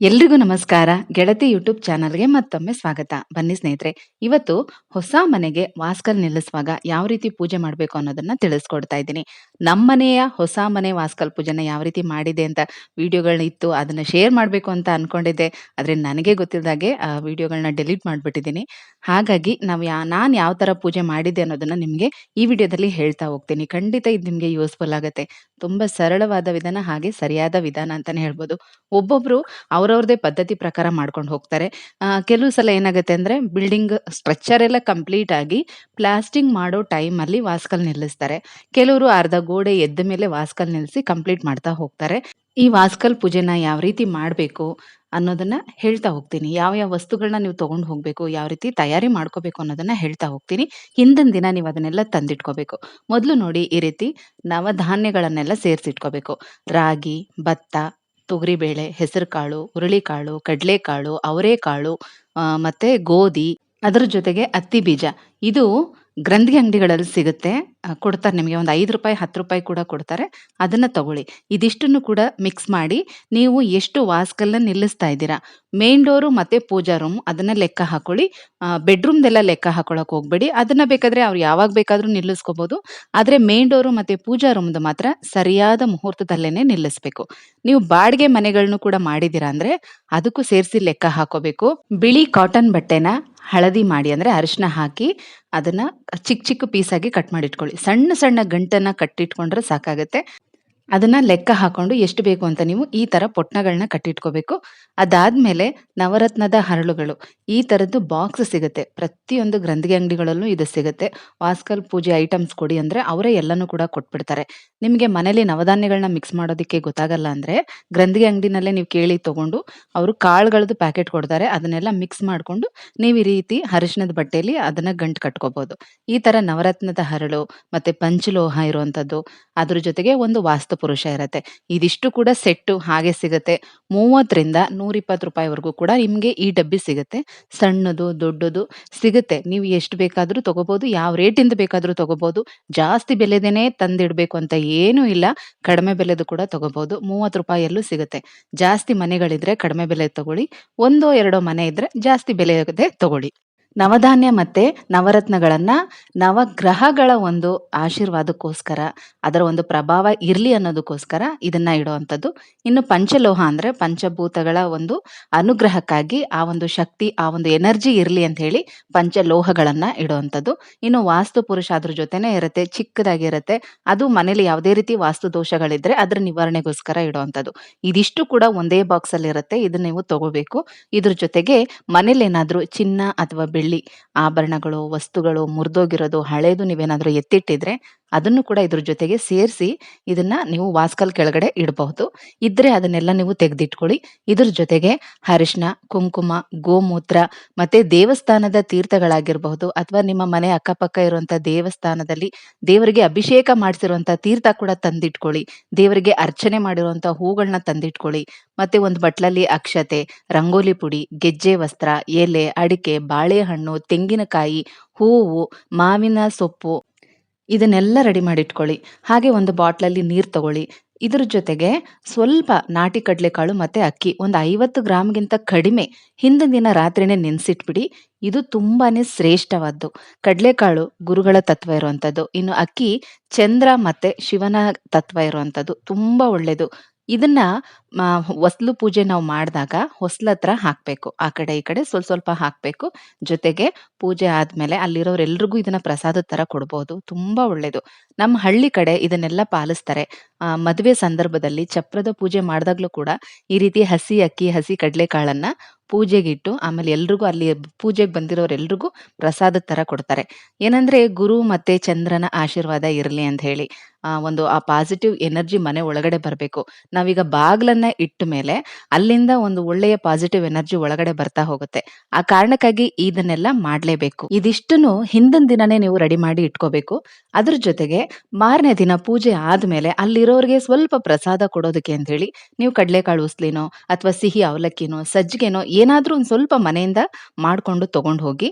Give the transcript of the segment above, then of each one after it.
ಎಲ್ರಿಗೂ ನಮಸ್ಕಾರ. ಗೆಳತಿ ಯೂಟ್ಯೂಬ್ ಚಾನಲ್ಗೆ ಮತ್ತೊಮ್ಮೆ ಸ್ವಾಗತ. ಬನ್ನಿ ಸ್ನೇಹಿತರೆ, ಇವತ್ತು ಹೊಸ ಮನೆಗೆ ವಾಸ್ಕಲ್ ನಿಲ್ಲಿಸುವಾಗ ಯಾವ ರೀತಿ ಪೂಜೆ ಮಾಡಬೇಕು ಅನ್ನೋದನ್ನ ತಿಳಿಸ್ಕೊಡ್ತಾ ಇದ್ದೀನಿ. ನಮ್ಮನೆಯ ಹೊಸ ಮನೆ ವಾಸ್ಕಲ್ ಪೂಜೆನ ಯಾವ ರೀತಿ ಮಾಡಿದೆ ಅಂತ ವಿಡಿಯೋಗಳನ್ನ ಇತ್ತು, ಅದನ್ನ ಶೇರ್ ಮಾಡಬೇಕು ಅಂತ ಅನ್ಕೊಂಡಿದ್ದೆ. ಆದರೆ ನನಗೆ ಗೊತ್ತಿದ್ದಾಗೆ ಆ ವಿಡಿಯೋಗಳನ್ನ ಡಿಲೀಟ್ ಮಾಡಿಬಿಟ್ಟಿದ್ದೀನಿ. ಹಾಗಾಗಿ ನಾವು ಯಾ, ನಾನು ಯಾವ ಥರ ಪೂಜೆ ಮಾಡಿದ್ದೆ ಅನ್ನೋದನ್ನ ನಿಮಗೆ ಈ ವಿಡಿಯೋದಲ್ಲಿ ಹೇಳ್ತಾ ಹೋಗ್ತೀನಿ. ಖಂಡಿತ ಇದು ನಿಮಗೆ ಯೂಸ್ಫುಲ್ ಆಗುತ್ತೆ. ತುಂಬ ಸರಳವಾದ ವಿಧಾನ ಹಾಗೆ ಸರಿಯಾದ ವಿಧಾನ ಅಂತಾನೆ ಹೇಳ್ಬೋದು. ಒಬ್ಬೊಬ್ರು ಅವ್ರವ್ರದೇ ಪದ್ಧತಿ ಪ್ರಕಾರ ಮಾಡ್ಕೊಂಡು ಹೋಗ್ತಾರೆ. ಕೆಲವು ಸಲ ಏನಾಗುತ್ತೆ ಅಂದ್ರೆ ಬಿಲ್ಡಿಂಗ್ ಸ್ಟ್ರಕ್ಚರ್ ಎಲ್ಲ ಕಂಪ್ಲೀಟ್ ಆಗಿ ಪ್ಲಾಸ್ಟಿಂಗ್ ಮಾಡೋ ಟೈಮ್ ಅಲ್ಲಿ ವಾಸ್ಕಲ್ ನಿಲ್ಲಿಸ್ತಾರೆ. ಕೆಲವರು ಅರ್ಧ ಗೋಡೆ ಎದ್ದ ಮೇಲೆ ವಾಸ್ಕಲ್ ನಿಲ್ಲಿಸಿ ಕಂಪ್ಲೀಟ್ ಮಾಡ್ತಾ ಹೋಗ್ತಾರೆ. ಈ ವಾಸ್ಕಲ್ ಪೂಜೆನ ಯಾವ ರೀತಿ ಮಾಡಬೇಕು ಅನ್ನೋದನ್ನ ಹೇಳ್ತಾ ಹೋಗ್ತೀನಿ. ಯಾವ ಯಾವ ವಸ್ತುಗಳನ್ನ ನೀವು ತಗೊಂಡು ಹೋಗ್ಬೇಕು, ಯಾವ ರೀತಿ ತಯಾರಿ ಮಾಡ್ಕೋಬೇಕು ಅನ್ನೋದನ್ನ ಹೇಳ್ತಾ ಹೋಗ್ತೀನಿ. ಹಿಂದಿನ ದಿನ ನೀವು ಅದನ್ನೆಲ್ಲ ತಂದಿಟ್ಕೋಬೇಕು. ಮೊದಲು ನೋಡಿ ಈ ರೀತಿ ನವಧಾನ್ಯಗಳನ್ನೆಲ್ಲ ಸೇರಿಸಿಟ್ಕೋಬೇಕು. ರಾಗಿ, ಭತ್ತ, ತೊಗರಿಬೇಳೆ, ಹೆಸರುಕಾಳು, ಹುರುಳಿಕಾಳು, ಕಡಲೆಕಾಳು, ಅವರೆಕಾಳು ಮತ್ತೆ ಗೋಧಿ, ಅದರ ಜೊತೆಗೆ ಹತ್ತಿ ಬೀಜ. ಇದು ಗ್ರಂಥಿ ಅಂಗಡಿಗಳಲ್ಲಿ ಸಿಗುತ್ತೆ. ಕೊಡ್ತಾರೆ ನಿಮಗೆ ಒಂದು ಐದು ರೂಪಾಯಿ, ಹತ್ತು ರೂಪಾಯಿ ಕೂಡ ಕೊಡ್ತಾರೆ. ಅದನ್ನು ತಗೊಳ್ಳಿ. ಇದಿಷ್ಟನ್ನು ಕೂಡ ಮಿಕ್ಸ್ ಮಾಡಿ ನೀವು ಎಷ್ಟು ವಾಸ್ಕಲ್ನ ನಿಲ್ಲಿಸ್ತಾ ಇದ್ದೀರಾ. ಮೇನ್ ಡೋರು ಮತ್ತು ಪೂಜಾ ರೂಮ್ ಅದನ್ನು ಲೆಕ್ಕ ಹಾಕೊಳ್ಳಿ. ಬೆಡ್ರೂಮ್ದೆಲ್ಲ ಲೆಕ್ಕ ಹಾಕೊಳ್ಳೋಕೆ ಹೋಗಬೇಡಿ. ಅದನ್ನು ಬೇಕಾದರೆ ಅವ್ರು ಯಾವಾಗ ಬೇಕಾದರೂ ನಿಲ್ಲಿಸ್ಕೋಬೋದು. ಆದರೆ ಮೇನ್ ಡೋರು ಮತ್ತು ಪೂಜಾ ರೂಮ್ದು ಮಾತ್ರ ಸರಿಯಾದ ಮುಹೂರ್ತದಲ್ಲೇ ನಿಲ್ಲಿಸ್ಬೇಕು. ನೀವು ಬಾಡಿಗೆ ಮನೆಗಳನ್ನು ಕೂಡ ಮಾಡಿದ್ದೀರಾ ಅಂದರೆ ಅದಕ್ಕೂ ಸೇರಿಸಿ ಲೆಕ್ಕ ಹಾಕೋಬೇಕು. ಬಿಳಿ ಕಾಟನ್ ಬಟ್ಟೆನ ಹಳದಿ ಮಾಡಿ ಅಂದ್ರೆ ಅರಿಶಿನ ಹಾಕಿ ಅದನ್ನ ಚಿಕ್ಕ ಚಿಕ್ಕ ಪೀಸ್ ಆಗಿ ಕಟ್ ಮಾಡಿ ಇಟ್ಕೊಳ್ಳಿ ಸಣ್ಣ ಸಣ್ಣ ಗಂಟನ್ನ ಕಟ್ಟಿಟ್ಕೊಂಡ್ರೆ ಸಾಕಾಗುತ್ತೆ. ಅದನ್ನ ಲೆಕ್ಕ ಹಾಕೊಂಡು ಎಷ್ಟು ಬೇಕು ಅಂತ ನೀವು ಈ ತರ ಪೊಟ್ಟಣಗಳನ್ನ ಕಟ್ಟಿಟ್ಕೋಬೇಕು. ಅದಾದ್ಮೇಲೆ ನವರತ್ನದ ಹರಳುಗಳು. ಈ ತರದ್ದು ಬಾಕ್ಸ್ ಸಿಗುತ್ತೆ. ಪ್ರತಿಯೊಂದು ಗ್ರಂಥಿಗೆ ಅಂಗಡಿಗಳಲ್ಲೂ ಇದು ಸಿಗುತ್ತೆ. ವಾಸ್ಕಲ್ ಪೂಜೆ ಐಟಮ್ಸ್ ಕೊಡಿ ಅಂದ್ರೆ ಅವರೇ ಎಲ್ಲಾನು ಕೂಡ ಕೊಟ್ಬಿಡ್ತಾರೆ. ನಿಮಗೆ ಮನೇಲಿ ನವಧಾನ್ಯಗಳನ್ನ ಮಿಕ್ಸ್ ಮಾಡೋದಕ್ಕೆ ಗೊತ್ತಾಗಲ್ಲ ಅಂದ್ರೆ ಗ್ರಂಥಿಗೆ ಅಂಗಡಿನಲ್ಲೇ ನೀವು ಕೇಳಿ ತಗೊಂಡು ಅವರು ಕಾಳುಗಳದ್ದು ಪ್ಯಾಕೆಟ್ ಕೊಡ್ತಾರೆ. ಅದನ್ನೆಲ್ಲ ಮಿಕ್ಸ್ ಮಾಡ್ಕೊಂಡು ನೀವು ಈ ರೀತಿ ಅರಿಶಿಣದ ಬಟ್ಟೆಯಲ್ಲಿ ಅದನ್ನ ಗಂಟು ಕಟ್ಕೋಬಹುದು ಈ ತರ ನವರತ್ನದ ಹರಳು ಮತ್ತೆ ಪಂಚಲೋಹ ಇರುವಂತದ್ದು ಅದ್ರ ಜೊತೆಗೆ ಒಂದು ವಾಸ್ತು ಪುರುಷ ಇರತ್ತೆ. ಇದಿಷ್ಟು ಕೂಡ ಸೆಟ್ಟು ಹಾಗೆ ಸಿಗುತ್ತೆ. ಮೂವತ್ತರಿಂದ ನೂರಿಪ್ಪತ್ತು ರೂಪಾಯಿವರೆಗೂ ಕೂಡ ನಿಮಗೆ ಈ ಡಬ್ಬಿ ಸಿಗುತ್ತೆ. ಸಣ್ಣದು, ದೊಡ್ಡದು ಸಿಗುತ್ತೆ. ನೀವು ಎಷ್ಟು ಬೇಕಾದರೂ ತಗೋಬಹುದು ಯಾವ ರೇಟಿಂದ ಬೇಕಾದರೂ ತಗೋಬಹುದು ಜಾಸ್ತಿ ಬೆಲೆದೇನೆ ತಂದಿಡಬೇಕು ಅಂತ ಏನೂ ಇಲ್ಲ. ಕಡಿಮೆ ಬೆಲೆದು ಕೂಡ ತಗೋಬಹುದು ಮೂವತ್ತು ರೂಪಾಯಲ್ಲೂ ಸಿಗುತ್ತೆ. ಜಾಸ್ತಿ ಮನೆಗಳಿದ್ರೆ ಕಡಿಮೆ ಬೆಲೆ ತಗೊಳ್ಳಿ. ಒಂದೋ ಎರಡೋ ಮನೆ ಇದ್ರೆ ಜಾಸ್ತಿ ಬೆಲೆ ತಗೊಳ್ಳಿ. ನವಧಾನ್ಯ ಮತ್ತೆ ನವರತ್ನಗಳನ್ನ ನವಗ್ರಹಗಳ ಒಂದು ಆಶೀರ್ವಾದಕ್ಕೋಸ್ಕರ, ಅದರ ಒಂದು ಪ್ರಭಾವ ಇರ್ಲಿ ಅನ್ನೋದಕ್ಕೋಸ್ಕರ ಇದನ್ನ ಇಡುವಂಥದ್ದು. ಇನ್ನು ಪಂಚಲೋಹ ಅಂದ್ರೆ ಪಂಚಭೂತಗಳ ಒಂದು ಅನುಗ್ರಹಕ್ಕಾಗಿ ಆ ಒಂದು ಶಕ್ತಿ, ಆ ಒಂದು ಎನರ್ಜಿ ಇರ್ಲಿ ಅಂತ ಹೇಳಿ ಪಂಚಲೋಹಗಳನ್ನ ಇಡುವಂಥದ್ದು. ಇನ್ನು ವಾಸ್ತು ಪುರುಷ ಅದ್ರ ಜೊತೆನೆ ಇರುತ್ತೆ, ಚಿಕ್ಕದಾಗಿರುತ್ತೆ. ಅದು ಮನೇಲಿ ಯಾವುದೇ ರೀತಿ ವಾಸ್ತು ದೋಷಗಳಿದ್ರೆ ಅದ್ರ ನಿವಾರಣೆಗೋಸ್ಕರ ಇಡುವಂಥದ್ದು. ಇದಿಷ್ಟು ಕೂಡ ಒಂದೇ ಬಾಕ್ಸ್ ಅಲ್ಲಿ ಇರುತ್ತೆ ಇದನ್ನ ನೀವು ತಗೋಬೇಕು. ಇದ್ರ ಜೊತೆಗೆ ಮನೇಲಿ ಏನಾದರೂ ಚಿನ್ನ ಅಥವಾ ಬೆಳ್ಳಿ ಆಭರಣಗಳು, ವಸ್ತುಗಳು ಮುರಿದೋಗಿರೋದು ಹಳೇದು ನೀವೇನಾದರೂ ಎತ್ತಿಟ್ಟಿದ್ರೆ ಅದನ್ನು ಕೂಡ ಇದ್ರ ಜೊತೆಗೆ ಸೇರಿಸಿ ಇದನ್ನ ನೀವು ವಾಸ್ಕಲ್ ಕೆಳಗಡೆ ಇಡಬಹುದು. ಇದ್ರೆ ಅದನ್ನೆಲ್ಲ ನೀವು ತೆಗೆದಿಟ್ಕೊಳ್ಳಿ. ಇದ್ರ ಜೊತೆಗೆ ಅರಿಶಿನ ಕುಂಕುಮ, ಗೋಮೂತ್ರ ಮತ್ತೆ ದೇವಸ್ಥಾನದ ತೀರ್ಥಗಳಾಗಿರಬಹುದು ಅಥವಾ ನಿಮ್ಮ ಮನೆ ಅಕ್ಕಪಕ್ಕ ಇರುವಂತ ದೇವಸ್ಥಾನದಲ್ಲಿ ದೇವರಿಗೆ ಅಭಿಷೇಕ ಮಾಡಿಸಿರುವಂತ ತೀರ್ಥ ಕೂಡ ತಂದಿಟ್ಕೊಳ್ಳಿ. ದೇವರಿಗೆ ಅರ್ಚನೆ ಮಾಡಿರುವಂತ ಹೂಗಳನ್ನ ತಂದಿಟ್ಕೊಳ್ಳಿ. ಮತ್ತೆ ಒಂದು ಬಟ್ಲಲ್ಲಿ ಅಕ್ಷತೆ, ರಂಗೋಲಿ ಪುಡಿ, ಗೆಜ್ಜೆ ವಸ್ತ್ರ, ಎಲೆ, ಅಡಿಕೆ, ಬಾಳೆಹಣ್ಣು, ತೆಂಗಿನಕಾಯಿ, ಹೂವು, ಮಾವಿನ ಸೊಪ್ಪು, ಇದನ್ನೆಲ್ಲ ರೆಡಿ ಮಾಡಿ ಇಟ್ಕೊಳ್ಳಿ ಹಾಗೆ ಒಂದು ಬಾಟ್ಲಲ್ಲಿ ನೀರು ತಗೊಳ್ಳಿ. ಇದ್ರ ಜೊತೆಗೆ ಸ್ವಲ್ಪ ನಾಟಿ ಕಡಲೆಕಾಳು ಮತ್ತೆ ಅಕ್ಕಿ, ಒಂದು ಐವತ್ತು ಗ್ರಾಮ್ಗಿಂತ ಕಡಿಮೆ ಹಿಂದಿನ ದಿನ ರಾತ್ರಿನೇ ನೆನೆಸಿಟ್ಬಿಡಿ. ಇದು ತುಂಬಾನೇ ಶ್ರೇಷ್ಠವಾದ್ದು. ಕಡಲೆಕಾಳು ಗುರುಗಳ ತತ್ವ ಇರುವಂಥದ್ದು ಇನ್ನು ಅಕ್ಕಿ, ಚಂದ್ರ ಮತ್ತೆ ಶಿವನ ತತ್ವ ಇರುವಂಥದ್ದು ತುಂಬಾ ಒಳ್ಳೇದು. ಇದನ್ನ ಮ, ಹೊಸ್ಲು ಪೂಜೆ ನಾವು ಮಾಡಿದಾಗ ಹೊಸ್ಲತ್ರ ಹಾಕ್ಬೇಕು. ಆ ಕಡೆ ಈ ಕಡೆ ಸ್ವಲ್ಪ ಸ್ವಲ್ಪ ಹಾಕ್ಬೇಕು. ಜೊತೆಗೆ ಪೂಜೆ ಆದ್ಮೇಲೆ ಅಲ್ಲಿರೋರೆಲ್ರಿಗೂ ಇದನ್ನ ಪ್ರಸಾದದ ತರ ಕೊಡ್ಬೋದು. ತುಂಬಾ ಒಳ್ಳೇದು. ನಮ್ಮ ಹಳ್ಳಿ ಕಡೆ ಇದನ್ನೆಲ್ಲ ಪಾಲಿಸ್ತಾರೆ. ಆ, ಮದುವೆ ಸಂದರ್ಭದಲ್ಲಿ ಚಪ್ರದ ಪೂಜೆ ಮಾಡಿದಾಗ್ಲೂ ಕೂಡ ಈ ರೀತಿ ಹಸಿ ಅಕ್ಕಿ ಹಸಿ ಕಡಲೆಕಾಳನ್ನ ಪೂಜೆಗಿಟ್ಟು ಆಮೇಲೆ ಎಲ್ರಿಗೂ ಅಲ್ಲಿ ಪೂಜೆಗೆ ಬಂದಿರೋರೆಲ್ರಿಗೂ ಪ್ರಸಾದದ ತರ ಕೊಡ್ತಾರೆ. ಏನಂದ್ರೆ ಗುರು ಮತ್ತೆ ಚಂದ್ರನ ಆಶೀರ್ವಾದ ಇರಲಿ ಅಂತ ಹೇಳಿ. ಒಂದು ಆ ಪಾಸಿಟಿವ್ ಎನರ್ಜಿ ಮನೆ ಒಳಗಡೆ ಬರಬೇಕು. ನಾವೀಗ ಬಾಗ್ಲನ್ನ ಇಟ್ಟ ಮೇಲೆ ಅಲ್ಲಿಂದ ಒಂದು ಒಳ್ಳೆಯ ಪಾಸಿಟಿವ್ ಎನರ್ಜಿ ಒಳಗಡೆ ಬರ್ತಾ ಹೋಗುತ್ತೆ. ಆ ಕಾರಣಕ್ಕಾಗಿ ಇದನ್ನೆಲ್ಲ ಮಾಡಲೇಬೇಕು. ಇದಿಷ್ಟನ್ನು ಹಿಂದಿನ ದಿನನೇ ನೀವು ರೆಡಿ ಮಾಡಿ ಇಟ್ಕೋಬೇಕು. ಅದ್ರ ಜೊತೆಗೆ ಮಾರನೇ ದಿನ ಪೂಜೆ ಆದ್ಮೇಲೆ ಅಲ್ಲಿರೋರಿಗೆ ಸ್ವಲ್ಪ ಪ್ರಸಾದ ಕೊಡೋದಕ್ಕೆ ಅಂತ ಹೇಳಿ ನೀವು ಕಡಲೆಕಾಳು ಉಸ್ಲಿನೋ ಅಥವಾ ಸಿಹಿ ಅವಲಕ್ಕಿನೋ ಸಜ್ಜಿಗೆನೋ ಏನಾದ್ರೂ ಒಂದ್ ಸ್ವಲ್ಪ ಮನೆಯಿಂದ ಮಾಡ್ಕೊಂಡು ತಗೊಂಡು ಹೋಗಿ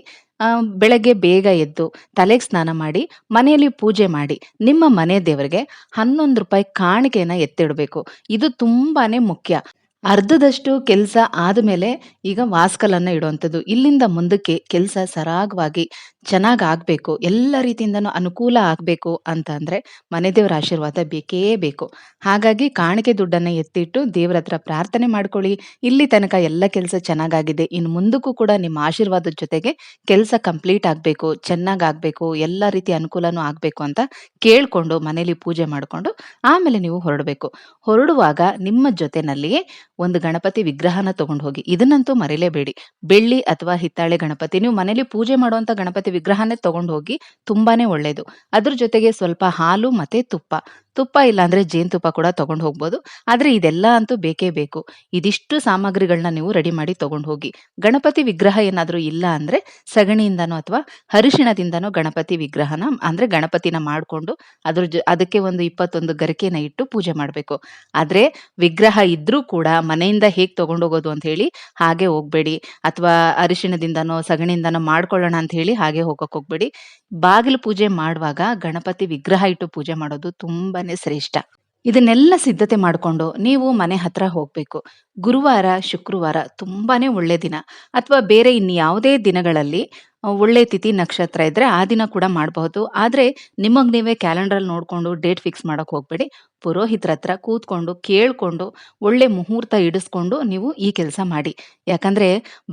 ಬೆಳಗ್ಗೆ ಬೇಗ ಎದ್ದು ತಲೆಗೆ ಸ್ನಾನ ಮಾಡಿ, ಮನೆಯಲ್ಲಿ ಪೂಜೆ ಮಾಡಿ, ನಿಮ್ಮ ಮನೆ ದೇವರಿಗೆ ಹನ್ನೊಂದು ರೂಪಾಯಿ ಕಾಣಿಕೆಯನ್ನು ಎತ್ತಿಡಬೇಕು. ಇದು ತುಂಬಾನೇ ಮುಖ್ಯ. ಅರ್ಧದಷ್ಟು ಕೆಲಸ ಆದಮೇಲೆ ಈಗ ವಾಸ್ಕಲನ್ನು ಇಡುವಂಥದ್ದು. ಇಲ್ಲಿಂದ ಮುಂದಕ್ಕೆ ಕೆಲಸ ಸರಾಗವಾಗಿ ಚೆನ್ನಾಗಿ ಆಗಬೇಕು ಎಲ್ಲ ರೀತಿಯಿಂದನೂ ಅನುಕೂಲ ಆಗಬೇಕು ಅಂತ ಅಂದ್ರೆ ಮನೆದೇವರ ಆಶೀರ್ವಾದ ಬೇಕೇ ಬೇಕು. ಹಾಗಾಗಿ ಕಾಣಿಕೆ ದುಡ್ಡನ್ನ ಎತ್ತಿಟ್ಟು ದೇವ್ರತ್ರ ಪ್ರಾರ್ಥನೆ ಮಾಡ್ಕೊಳ್ಳಿ. ಇಲ್ಲಿ ತನಕ ಎಲ್ಲ ಕೆಲಸ ಚೆನ್ನಾಗಾಗಿದೆ. ಇನ್ನು ಮುಂದಕ್ಕೂ ಕೂಡ ನಿಮ್ಮ ಆಶೀರ್ವಾದದ ಜೊತೆಗೆ ಕೆಲಸ ಕಂಪ್ಲೀಟ್ ಆಗಬೇಕು ಚೆನ್ನಾಗ್ ಆಗ್ಬೇಕು, ಎಲ್ಲ ರೀತಿ ಅನುಕೂಲನೂ ಆಗಬೇಕು ಅಂತ ಕೇಳಿಕೊಂಡು ಮನೇಲಿ ಪೂಜೆ ಮಾಡಿಕೊಂಡು ಆಮೇಲೆ ನೀವು ಹೊರಡಬೇಕು ಹೊರಡುವಾಗ ನಿಮ್ಮ ಜೊತೆನಲ್ಲಿ ಒಂದು ಗಣಪತಿ ವಿಗ್ರಹನ ತಗೊಂಡು ಹೋಗಿ. ಇದನ್ನಂತೂ ಮರಿಲೇಬೇಡಿ ಬೆಳ್ಳಿ ಅಥವಾ ಹಿತ್ತಾಳೆ ಗಣಪತಿ, ನೀವು ಮನೇಲಿ ಪೂಜೆ ಮಾಡುವಂತ ಗಣಪತಿ ವಿಗ್ರಹನೇ ತಗೊಂಡು ಹೋಗಿ ತುಂಬಾನೇ ಒಳ್ಳೇದು. ಅದ್ರ ಜೊತೆಗೆ ಸ್ವಲ್ಪ ಹಾಲು ಮತ್ತೆ ತುಪ್ಪ. ತುಪ್ಪ ಇಲ್ಲಾಂದ್ರೆ ಜೇನುತುಪ್ಪ ಕೂಡ ತಗೊಂಡು ಹೋಗ್ಬೋದು. ಆದ್ರೆ ಇದೆಲ್ಲ ಅಂತೂ ಬೇಕೇ ಬೇಕು. ಇದಿಷ್ಟು ಸಾಮಗ್ರಿಗಳನ್ನ ನೀವು ರೆಡಿ ಮಾಡಿ ತಗೊಂಡ್ ಹೋಗಿ. ಗಣಪತಿ ವಿಗ್ರಹ ಏನಾದ್ರೂ ಇಲ್ಲ ಅಂದ್ರೆ ಸಗಣಿಯಿಂದನೋ ಅಥವಾ ಅರಿಶಿಣದಿಂದನೋ ಗಣಪತಿ ವಿಗ್ರಹನ ಅಂದ್ರೆ ಗಣಪತಿನ ಮಾಡ್ಕೊಂಡು ಅದ್ರ ಜೊ ಅದಕ್ಕೆ ಒಂದು 21 ಗರಿಕೆನ ಇಟ್ಟು ಪೂಜೆ ಮಾಡಬೇಕು ಆದ್ರೆ ವಿಗ್ರಹ ಇದ್ರೂ ಕೂಡ ಮನೆಯಿಂದ ಹೇಗ್ ತಗೊಂಡೋಗೋದು ಅಂತ ಹೇಳಿ ಹಾಗೆ ಹೋಗ್ಬೇಡಿ. ಅಥವಾ ಅರಿಶಿಣದಿಂದನೋ, ಸಗಣಿಯಿಂದನೋ ಮಾಡ್ಕೊಳ್ಳೋಣ ಅಂತ ಹೇಳಿ ಹಾಗೆ ಹೋಗೋಕೆ ಹೋಗ್ಬೇಡಿ. ಬಾಗಿಲು ಪೂಜೆ ಮಾಡುವಾಗ ಗಣಪತಿ ವಿಗ್ರಹ ಇಟ್ಟು ಪೂಜೆ ಮಾಡೋದು ತುಂಬಾನೇ ಶ್ರೇಷ್ಠ. ಇದನ್ನೆಲ್ಲ ಸಿದ್ಧತೆ ಮಾಡ್ಕೊಂಡು ನೀವು ಮನೆ ಹತ್ರ ಹೋಗ್ಬೇಕು. ಗುರುವಾರ, ಶುಕ್ರವಾರ ತುಂಬಾನೇ ಒಳ್ಳೆ ದಿನ. ಅಥವಾ ಬೇರೆ ಇನ್ಯಾವುದೇ ದಿನಗಳಲ್ಲಿ ಒಳ್ಳೆ ತಿಥಿ, ನಕ್ಷತ್ರ ಇದ್ರೆ ಆ ದಿನ ಕೂಡ ಮಾಡಬಹುದು ಆದ್ರೆ ನಿಮಗ್ ನೀವೇ ಕ್ಯಾಲೆಂಡರಲ್ಲಿ ನೋಡ್ಕೊಂಡು ಡೇಟ್ ಫಿಕ್ಸ್ ಮಾಡಕ್ ಹೋಗ್ಬೇಡಿ. ಪುರೋಹಿತರ ಹತ್ರ ಕೂತ್ಕೊಂಡು, ಕೇಳ್ಕೊಂಡು, ಒಳ್ಳೆ ಮುಹೂರ್ತ ಇಡಿಸ್ಕೊಂಡು ನೀವು ಈ ಕೆಲಸ ಮಾಡಿ. ಯಾಕಂದ್ರೆ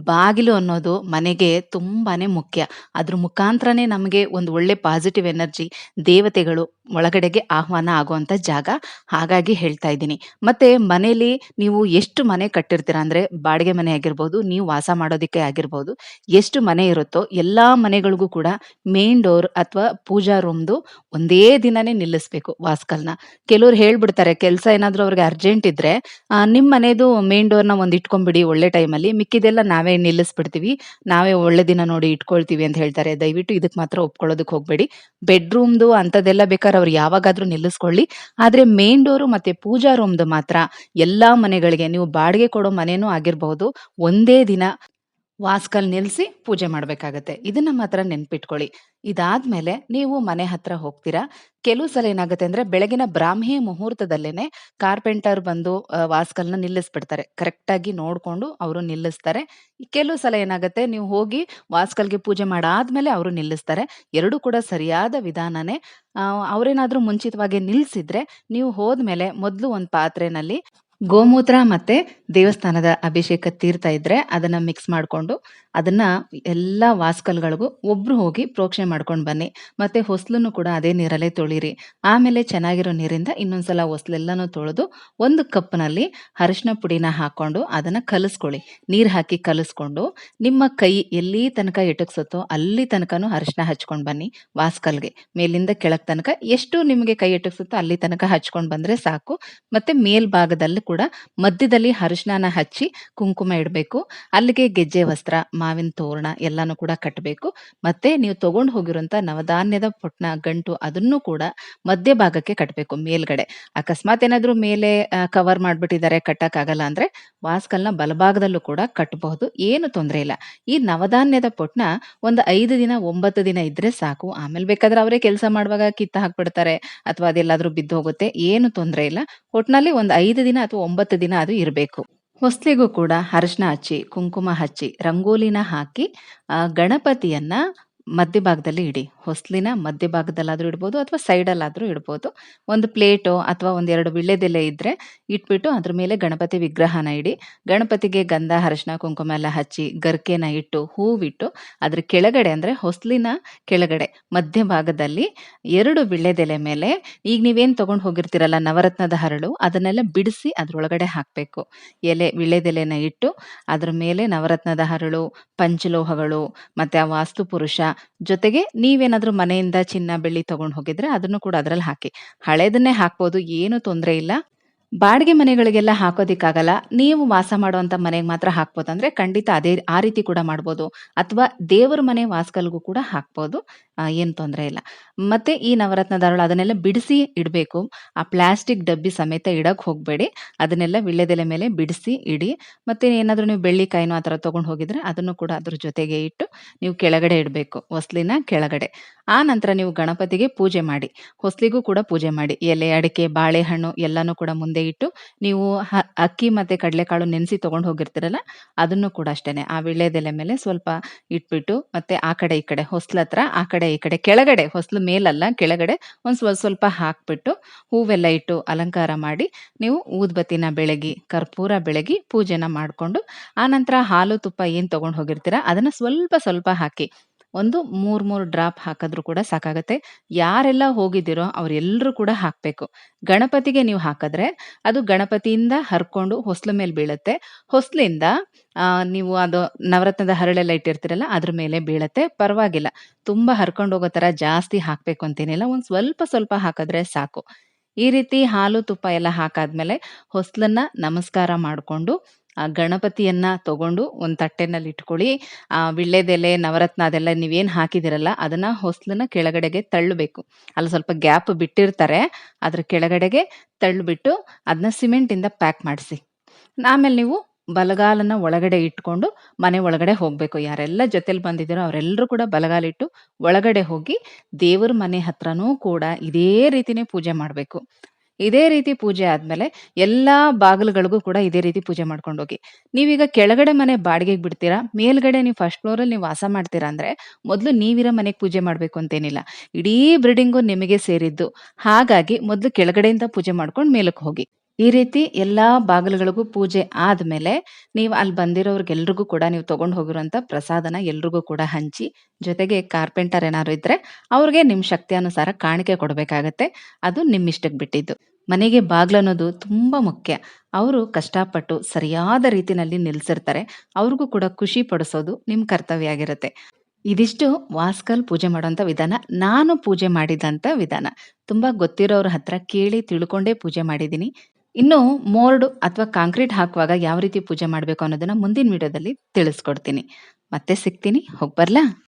ಬಾಗಿಲು ಅನ್ನೋದು ಮನೆಗೆ ತುಂಬಾನೇ ಮುಖ್ಯ. ಅದ್ರ ಮುಖಾಂತರನೇ ನಮಗೆ ಒಂದು ಒಳ್ಳೆ ಪಾಸಿಟಿವ್ ಎನರ್ಜಿ, ದೇವತೆಗಳು ಒಳಗಡೆಗೆ ಆಹ್ವಾನ ಆಗುವಂತ ಜಾಗ. ಹಾಗಾಗಿ ಹೇಳ್ತಾ ಇದ್ದೀನಿ. ಮತ್ತೆ ಮನೆಯಲ್ಲಿ ನೀವು ಎಷ್ಟು ಮನೆ ಕಟ್ಟಿರ್ತೀರಾ ಅಂದ್ರೆ ಬಾಡಿಗೆ ಮನೆ ಆಗಿರ್ಬೋದು, ನೀವು ವಾಸ ಮಾಡೋದಕ್ಕೆ ಆಗಿರ್ಬೋದು, ಎಷ್ಟು ಮನೆ ಇರುತ್ತೋ ಎಲ್ಲಾ ಮನೆಗಳಿಗೂ ಕೂಡ ಮೇನ್ ಡೋರ್ ಅಥವಾ ಪೂಜಾ ರೂಮ್‌ದು ಒಂದೇ ದಿನನೇ ನಿಲ್ಲಿಸ್ಬೇಕು ವಾಸ್ಕಲ್‌ನ. ಕೆಲವ್ರು ಹೇಳ್ಬಿಡ್ತಾರೆ ಕೆಲಸ ಏನಾದರೂ ಅವ್ರಿಗೆ ಅರ್ಜೆಂಟ್ ಇದ್ರೆ ನಿಮ್ಮ ನಿಮ್ ಮನೆದು ಮೇನ್ ಡೋರ್‌ನ ಒಂದು ಇಟ್ಕೊಂಡ್ಬಿಡಿ ಒಳ್ಳೆ ಟೈಮಲ್ಲಿ. ಮಿಕ್ಕಿದೆಲ್ಲ ನಾವೇ ನಿಲ್ಲಿಸ್ಬಿಡ್ತೀವಿ. ನಾವೇ ಒಳ್ಳೆ ದಿನ ನೋಡಿ ಇಟ್ಕೊಳ್ತೀವಿ ಅಂತ ಹೇಳ್ತಾರೆ. ದಯವಿಟ್ಟು ಇದಕ್ಕೆ ಮಾತ್ರ ಒಪ್ಕೊಳ್ಳೋದಕ್ಕೆ ಹೋಗ್ಬೇಡಿ. ಬೆಡ್‌ರೂಮ್‌ದು ಅಂಥದ್ದೆಲ್ಲ ಬೇಕಾದ್ರೆ ಅವ್ರು ಯಾವಾಗಾದ್ರೂ ನಿಲ್ಲಿಸ್ಕೊಳ್ಳಿ. ಆದರೆ ಮೇನ್ ಡೋರು ಮತ್ತೆ ಪೂಜಾ ರೂಮ್‌ದು ಮಾತ್ರ ಎಲ್ಲಾ ಮನೆಗಳಿಗೆ ನೀವು ಬಾಡಿಗೆ ಕೊಡೋ ಮನೇನೂ ಆಗಿರ್ಬಹುದು, ಒಂದೇ ದಿನ ವಾಸ್ಕಲ್ ನಿಲ್ಸಿ ಪೂಜೆ ಮಾಡ್ಬೇಕಾಗತ್ತೆ. ಇದನ್ನ ಮಾತ್ರ ನೆನ್ಪಿಟ್ಕೊಳ್ಳಿ. ಇದಾದ್ಮೇಲೆ ನೀವು ಮನೆ ಹತ್ರ ಹೋಗ್ತೀರಾ. ಕೆಲವು ಸಲ ಏನಾಗುತ್ತೆ ಅಂದ್ರೆ ಬೆಳಗಿನ ಬ್ರಾಹ್ಮಿ ಮುಹೂರ್ತದಲ್ಲೇನೆ ಕಾರ್ಪೆಂಟರ್ ಬಂದು ವಾಸ್ಕಲ್‌ನ ನಿಲ್ಲಿಸ್ಬಿಡ್ತಾರೆ. ಕರೆಕ್ಟಾಗಿ ನೋಡ್ಕೊಂಡು ಅವರು ನಿಲ್ಲಿಸ್ತಾರೆ. ಕೆಲವು ಸಲ ಏನಾಗುತ್ತೆ ನೀವು ಹೋಗಿ ವಾಸ್ಕಲ್‌ಗೆ ಪೂಜೆ ಮಾಡಾದ್ಮೇಲೆ ಅವರು ನಿಲ್ಲಿಸ್ತಾರೆ. ಎರಡೂ ಕೂಡ ಸರಿಯಾದ ವಿಧಾನನೇ. ಅವ್ರೇನಾದ್ರೂ ಮುಂಚಿತವಾಗಿ ನಿಲ್ಸಿದ್ರೆ ನೀವು ಹೋದ್ಮೇಲೆ ಮೊದ್ಲು ಒಂದ್ ಪಾತ್ರೆನಲ್ಲಿ ಗೋಮೂತ್ರ ಮತ್ತೆ ದೇವಸ್ಥಾನದ ಅಭಿಷೇಕ ತೀರ್ಥ ಇದ್ರೆ ಅದನ್ನ ಮಿಕ್ಸ್ ಮಾಡ್ಕೊಂಡು, ಅದನ್ನ ಎಲ್ಲ ವಾಸ್ಕಲ್‌ಗಳಿಗೂ ಒಬ್ರು ಹೋಗಿ ಪ್ರೋಕ್ಷಣೆ ಮಾಡ್ಕೊಂಡು ಬನ್ನಿ. ಮತ್ತೆ ಹೊಸ್ಲನ್ನು ಕೂಡ ಅದೇ ನೀರಲ್ಲೇ ತೊಳಿರಿ ಆಮೇಲೆ ಚೆನ್ನಾಗಿರೋ ನೀರಿಂದ ಇನ್ನೊಂದ್ಸಲ ಸಲ ಹೊಸ್ಲೆಲ್ಲಾನು ತೊಳೆದು ಒಂದು ಕಪ್‌ನಲ್ಲಿ ಅರಿಶಿನ ಪುಡಿನ ಹಾಕೊಂಡು ಅದನ್ನ ಕಲಿಸ್ಕೊಳ್ಳಿ ನೀರು ಹಾಕಿ ಕಲಿಸ್ಕೊಂಡು ನಿಮ್ಮ ಕೈ ಎಲ್ಲಿ ತನಕ ಎಟಕ್ಸುತ್ತೋ ಅಲ್ಲಿ ತನಕನೂ ಅರಿಶಿನ ಹಚ್ಕೊಂಡು ಬನ್ನಿ ವಾಸ್ಕಲ್‌ಗೆ. ಮೇಲಿಂದ ಕೆಳಗೆ ತನಕ ಎಷ್ಟು ನಿಮಗೆ ಕೈ ಎಟಕ್ಸುತ್ತೋ ಅಲ್ಲಿ ತನಕ ಹಚ್ಕೊಂಡು ಬಂದ್ರೆ ಸಾಕು. ಮತ್ತೆ ಮೇಲ್ಭಾಗದಲ್ಲಿ ಕೂಡ ಮಧ್ಯದಲ್ಲಿ ಅರಿಶಿಣನ ಹಚ್ಚಿ ಕುಂಕುಮ ಇಡಬೇಕು ಅಲ್ಲಿಗೆ ಗೆಜ್ಜೆ ವಸ್ತ್ರ, ಮಾವಿನ ತೋರಣ ಎಲ್ಲಾನು ಕೂಡ ಕಟ್ಟಬೇಕು ಮತ್ತೆ ನೀವು ತಗೊಂಡು ಹೋಗಿರುವಂತ ನವಧಾನ್ಯದ ಪೊಟ್ನ ಗಂಟು ಅದನ್ನು ಕೂಡ ಮಧ್ಯಭಾಗಕ್ಕೆ ಕಟ್ಟಬೇಕು ಮೇಲ್ಗಡೆ. ಅಕಸ್ಮಾತ್ ಏನಾದ್ರೂ ಮೇಲೆ ಕವರ್ ಮಾಡ್ಬಿಟ್ಟಿದ್ದಾರೆ ಕಟ್ಟಕ್ಕಾಗಲ್ಲ ಅಂದ್ರೆ ವಾಸ್ಕಲ್‌ನ ಬಲಭಾಗದಲ್ಲೂ ಕೂಡ ಕಟ್ಟಬಹುದು ಏನು ತೊಂದ್ರೆ ಇಲ್ಲ. ಈ ನವಧಾನ್ಯದ ಪೊಟ್ನ ಒಂದು ಐದು ದಿನ, ಒಂಬತ್ತು ದಿನ ಇದ್ರೆ ಸಾಕು. ಆಮೇಲೆ ಬೇಕಾದ್ರೆ ಅವರೇ ಕೆಲಸ ಮಾಡುವಾಗ ಕಿತ್ತ ಹಾಕ್ಬಿಡ್ತಾರೆ. ಅಥವಾ ಅದೆಲ್ಲಾದ್ರೂ ಬಿದ್ದೋಗುತ್ತೆ. ಏನು ತೊಂದ್ರೆ ಇಲ್ಲ. ಒಟ್ನಲ್ಲಿ ಒಂದು ಐದು ದಿನ ಅಥವಾ 9 ದಿನ ಅದು ಇರಬೇಕು ಹೊಸ್ಲಿಗೂ ಕೂಡ ಅರಿಶಿನ ಹಚ್ಚಿ, ಕುಂಕುಮ ಹಚ್ಚಿ, ರಂಗೋಲಿನ ಹಾಕಿ ಗಣಪತಿಯನ್ನ ಮಧ್ಯಭಾಗದಲ್ಲಿ ಇಡಿ. ಹೊಸ್ಲಿನ ಮಧ್ಯಭಾಗದಲ್ಲಾದ್ರೂ ಇಡ್ಬೋದು ಅಥವಾ ಸೈಡಲ್ಲಾದರೂ ಇಡ್ಬೋದು. ಒಂದು ಪ್ಲೇಟು ಅಥವಾ ಒಂದೆರಡು ವೀಳ್ಯದೆಲೆ ಇದ್ರೆ ಇಟ್ಬಿಟ್ಟು ಅದ್ರ ಮೇಲೆ ಗಣಪತಿ ವಿಗ್ರಹನ ಇಡಿ. ಗಣಪತಿಗೆ ಗಂಧ, ಅರಶಿನ ಕುಂಕುಮ ಎಲ್ಲ ಹಚ್ಚಿ, ಗರ್ಕೆನ ಇಟ್ಟು, ಹೂವಿಟ್ಟು ಅದ್ರ ಕೆಳಗಡೆ ಅಂದ್ರೆ ಹೊಸ್ಲಿನ ಕೆಳಗಡೆ ಮಧ್ಯಭಾಗದಲ್ಲಿ ಎರಡು ವೀಳ್ಯದೆಲೆ ಮೇಲೆ ಈಗ ನೀವೇನು ತೊಗೊಂಡು ಹೋಗಿರ್ತೀರಲ್ಲ ನವರತ್ನದ ಹರಳು ಅದನ್ನೆಲ್ಲ ಬಿಡಿಸಿ ಅದರೊಳಗಡೆ ಹಾಕಬೇಕು ಎಲೆ ವಿಳ್ಯದೆಲೆನ ಇಟ್ಟು ಅದ್ರ ಮೇಲೆ ನವರತ್ನದ ಹರಳು, ಪಂಚಲೋಹಗಳು, ಮತ್ತೆ ಆ ವಾಸ್ತುಪುರುಷ, ಜೊತೆಗೆ ನೀವೇನಾದ್ರೂ ಮನೆಯಿಂದ ಚಿನ್ನ, ಬೆಳ್ಳಿ ತಗೊಂಡ್ ಹೋಗಿದ್ರೆ ಅದನ್ನು ಕೂಡ ಅದ್ರಲ್ಲಿ ಹಾಕಿ. ಹಳೇದನ್ನೇ ಹಾಕ್ಬೋದು. ಏನು ತೊಂದ್ರೆ ಇಲ್ಲ. ಬಾಡಿಗೆ ಮನೆಗಳಿಗೆಲ್ಲ ಹಾಕೋದಿಕ್ಕಾಗಲ್ಲ. ನೀವು ವಾಸ ಮಾಡುವಂತ ಮನೆಗೆ ಮಾತ್ರ ಹಾಕ್ಬೋದಂದ್ರೆ ಖಂಡಿತ ಅದೇ ಆ ರೀತಿ ಕೂಡ ಮಾಡ್ಬೋದು. ಅಥವಾ ದೇವರ ಮನೆ ವಾಸ್ಕಲ್‌ಗೂ ಕೂಡ ಹಾಕ್ಬೋದು. ಏನ್ ತೊಂದ್ರೆ ಇಲ್ಲ. ಮತ್ತೆ ಈ ನವರತ್ನ ದಾರಗಳು ಅದನ್ನೆಲ್ಲ ಬಿಡಿಸಿ ಇಡಬೇಕು. ಆ ಪ್ಲಾಸ್ಟಿಕ್ ಡಬ್ಬಿ ಸಮೇತ ಇಡಕ್ಕೆ ಹೋಗಬೇಡಿ. ಅದನ್ನೆಲ್ಲ ವಿಳ್ಯದೆಲೆ ಮೇಲೆ ಬಿಡಿಸಿ ಇಡಿ. ಮತ್ತೆ ಏನಾದರೂ ನೀವು ಬೆಳ್ಳಿಕಾಯಿನೋ ಆ ಥರ ತೊಗೊಂಡು ಹೋಗಿದ್ರೆ ಅದನ್ನು ಕೂಡ ಅದ್ರ ಜೊತೆಗೆ ಇಟ್ಟು ನೀವು ಕೆಳಗಡೆ ಇಡಬೇಕು. ಹೊಸ್ಲಿನ ಕೆಳಗಡೆ. ಆ ನಂತರ ನೀವು ಗಣಪತಿಗೆ ಪೂಜೆ ಮಾಡಿ. ಹೊಸ್ಲಿಗೂ ಕೂಡ ಪೂಜೆ ಮಾಡಿ. ಎಲೆ, ಅಡಿಕೆ, ಬಾಳೆಹಣ್ಣು ಎಲ್ಲನೂ ಕೂಡ ಮುಂದೆ ಇಟ್ಟು ನೀವು ಅಕ್ಕಿ ಮತ್ತೆ ಕಡಲೆಕಾಳು ನೆನೆಸಿ ತೊಗೊಂಡು ಹೋಗಿರ್ತೀರಲ್ಲ, ಅದನ್ನು ಕೂಡ ಅಷ್ಟೇ ಆ ವಿಳ್ಯದೆಲೆ ಮೇಲೆ ಸ್ವಲ್ಪ ಇಟ್ಬಿಟ್ಟು ಮತ್ತೆ ಆ ಕಡೆ ಈ ಕಡೆ ಹೊಸ್ಲತ್ರ ಆ ಕಡೆ ಈ ಕಡೆ ಕೆಳಗಡೆ ಹೊಸ್ಲು ಮೇಲಲ್ಲ, ಕೆಳಗಡೆ ಒಂದು ಸ್ವಲ್ಪ ಸ್ವಲ್ಪ ಹಾಕ್ಬಿಟ್ಟು ಹೂವೆಲ್ಲ ಇಟ್ಟು ಅಲಂಕಾರ ಮಾಡಿ ನೀವು ಊದ್ಬತ್ತಿನ ಬೆಳಗಿ, ಕರ್ಪೂರ ಬೆಳಗಿ ಪೂಜೆನ ಮಾಡಿಕೊಂಡು ಆನಂತರ ಹಾಲು ತುಪ್ಪ ಏನು ತೊಗೊಂಡು ಹೋಗಿರ್ತೀರ, ಅದನ್ನು ಸ್ವಲ್ಪ ಸ್ವಲ್ಪ ಹಾಕಿ ಒಂದು ಮೂರು ಮೂರು ಡ್ರಾಪ್ ಹಾಕಿದ್ರೂ ಕೂಡ ಸಾಕಾಗುತ್ತೆ. ಯಾರೆಲ್ಲ ಹೋಗಿದ್ದೀರೋ ಅವರೆಲ್ಲರೂ ಕೂಡ ಹಾಕಬೇಕು. ಗಣಪತಿಗೆ ನೀವು ಹಾಕಿದ್ರೆ ಅದು ಗಣಪತಿಯಿಂದ ಹರ್ಕೊಂಡು ಹೊಸ್ಲ ಮೇಲೆ ಬೀಳುತ್ತೆ. ಹೊಸ್ಲಿಂದ ನೀವು ಅದು ನವರತ್ನದ ಹರಳೆಲ್ಲ ಇಟ್ಟಿರ್ತೀರಲ್ಲ ಅದ್ರ ಮೇಲೆ ಬೀಳತ್ತೆ. ಪರವಾಗಿಲ್ಲ. ತುಂಬ ಹರ್ಕೊಂಡು ಹೋಗೋ ಥರ ಜಾಸ್ತಿ ಹಾಕಬೇಕು ಅಂತೇನಿಲ್ಲ. ಒಂದು ಸ್ವಲ್ಪ ಸ್ವಲ್ಪ ಹಾಕಿದ್ರೆ ಸಾಕು. ಈ ರೀತಿ ಹಾಲು ತುಪ್ಪ ಎಲ್ಲ ಹಾಕಾದ್ಮೇಲೆ ಹೊಸ್ಲನ್ನ ನಮಸ್ಕಾರ ಮಾಡಿಕೊಂಡು ಆ ಗಣಪತಿಯನ್ನ ತಗೊಂಡು ಒಂದು ತಟ್ಟೆನಲ್ಲಿ ಇಟ್ಕೊಳ್ಳಿ. ಆ ವಿಳ್ಳೆದೆಲೆ, ನವರತ್ನ ಅದೆಲ್ಲ ನೀವೇನು ಹಾಕಿದಿರಲ್ಲ, ಅದನ್ನ ಹೊಸ್ಲನ್ನ ಕೆಳಗಡೆಗೆ ತಳ್ಳಬೇಕು. ಅಲ್ಲಿ ಸ್ವಲ್ಪ ಗ್ಯಾಪ್ ಬಿಟ್ಟಿರ್ತಾರೆ, ಅದ್ರ ಕೆಳಗಡೆಗೆ ತಳ್ಳಿಬಿಟ್ಟು ಅದನ್ನ ಸಿಮೆಂಟಿಂದ ಪ್ಯಾಕ್ ಮಾಡಿಸಿ. ಆಮೇಲೆ ನೀವು ಬಲಗಾಲನ್ನ ಒಳಗಡೆ ಇಟ್ಕೊಂಡು ಮನೆ ಒಳಗಡೆ ಹೋಗಬೇಕು. ಯಾರೆಲ್ಲ ಜೊತೆಲಿ ಬಂದಿದ್ದೀರೋ ಅವರೆಲ್ಲರೂ ಕೂಡ ಬಲಗಾಲಿಟ್ಟು ಒಳಗಡೆ ಹೋಗಿ ದೇವರ ಮನೆ ಹತ್ರನೂ ಕೂಡ ಇದೇ ರೀತಿನೇ ಪೂಜೆ ಮಾಡಬೇಕು. ಇದೇ ರೀತಿ ಪೂಜೆ ಆದ್ಮೇಲೆ ಎಲ್ಲಾ ಬಾಗಿಲುಗಳಿಗೂ ಕೂಡ ಇದೇ ರೀತಿ ಪೂಜೆ ಮಾಡ್ಕೊಂಡು ಹೋಗಿ. ನೀವೀಗ ಕೆಳಗಡೆ ಮನೆ ಬಾಡಿಗೆಗೆ ಬಿಡ್ತೀರಾ? ಮೇಲ್ಗಡೆ ನೀವು ಫಸ್ಟ್ ಫ್ಲೋರಲ್ಲಿ ನೀವು ವಾಸ ಮಾಡ್ತೀರಾ ಅಂದ್ರೆ ಮೊದಲು ನೀವಿರೋ ಮನೆಗೆ ಪೂಜೆ ಮಾಡಬೇಕು ಅಂತೇನಿಲ್ಲ. ಇಡೀ ಬಿಲ್ಡಿಂಗು ನಿಮಗೆ ಸೇರಿದ್ದು. ಹಾಗಾಗಿ ಮೊದಲು ಕೆಳಗಡೆಯಿಂದ ಪೂಜೆ ಮಾಡ್ಕೊಂಡು ಮೇಲಕ್ಕೆ ಹೋಗಿ. ಈ ರೀತಿ ಎಲ್ಲಾ ಬಾಗಿಲುಗಳಿಗೂ ಪೂಜೆ ಆದ್ಮೇಲೆ ನೀವು ಅಲ್ಲಿ ಬಂದಿರೋರ್ಗೆಲ್ರಿಗೂ ಕೂಡ ನೀವು ತಗೊಂಡು ಹೋಗಿರುವಂತ ಪ್ರಸಾದನ ಎಲ್ರಿಗೂ ಕೂಡ ಹಂಚಿ, ಜೊತೆಗೆ ಕಾರ್ಪೆಂಟರ್ ಏನಾದ್ರು ಇದ್ರೆ ಅವ್ರಿಗೆ ನಿಮ್ಮ ಶಕ್ತಿಯಾನುಸಾರ ಕಾಣಿಕೆ ಕೊಡಬೇಕಾಗತ್ತೆ. ಅದು ನಿಮ್ಮ ಇಷ್ಟಕ್ಕೆ ಬಿಟ್ಟಿದ್ದು. ಮನೆಗೆ ಬಾಗ್ಲು ಅನ್ನೋದು ತುಂಬಾ ಮುಖ್ಯ. ಅವರು ಕಷ್ಟಪಟ್ಟು ಸರಿಯಾದ ರೀತಿನಲ್ಲಿ ನಿಲ್ಸಿರ್ತಾರೆ. ಅವ್ರಿಗೂ ಕೂಡ ಖುಷಿ ಪಡಿಸೋದು ನಿಮ್ಮ ಕರ್ತವ್ಯ ಆಗಿರುತ್ತೆ. ಇದಿಷ್ಟು ವಾಸ್ಕಲ್ ಪೂಜೆ ಮಾಡುವಂತ ವಿಧಾನ, ನಾನು ಪೂಜೆ ಮಾಡಿದಂತ ವಿಧಾನ. ತುಂಬಾ ಗೊತ್ತಿರೋರ ಹತ್ರ ಕೇಳಿ ತಿಳ್ಕೊಂಡೇ ಪೂಜೆ ಮಾಡಿದ್ದೀನಿ ಇನ್ನು ಮೋರ್ಡ್ ಅಥವಾ ಕಾಂಕ್ರೀಟ್ ಹಾಕುವಾಗ ಯಾವ ರೀತಿ ಪೂಜೆ ಮಾಡಬೇಕು ಅನ್ನೋದನ್ನ ಮುಂದಿನ ವಿಡಿಯೋದಲ್ಲಿ ತಿಳಿಸ್ಕೊಡ್ತೀನಿ. ಮತ್ತೆ ಸಿಗ್ತೀನಿ. ಹೋಗ್ಬರ್ಲಾ